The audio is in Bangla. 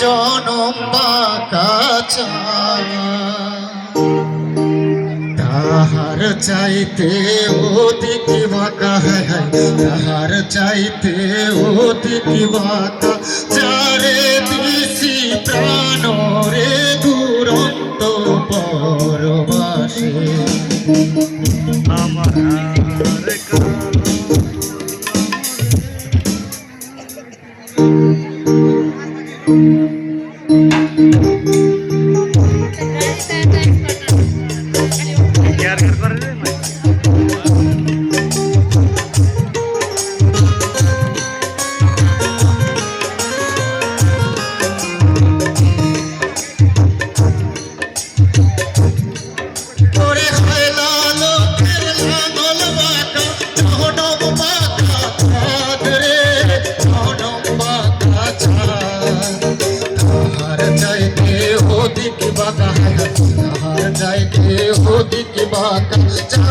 জনম তাহার চাইতে অধিক বাঁকা, হায় তাহার চাইতে অধিক বাকা চারে দিশি প্রাণ রে দুরন্ত পরবাসে। আমার Thank you. Jaga, jaga.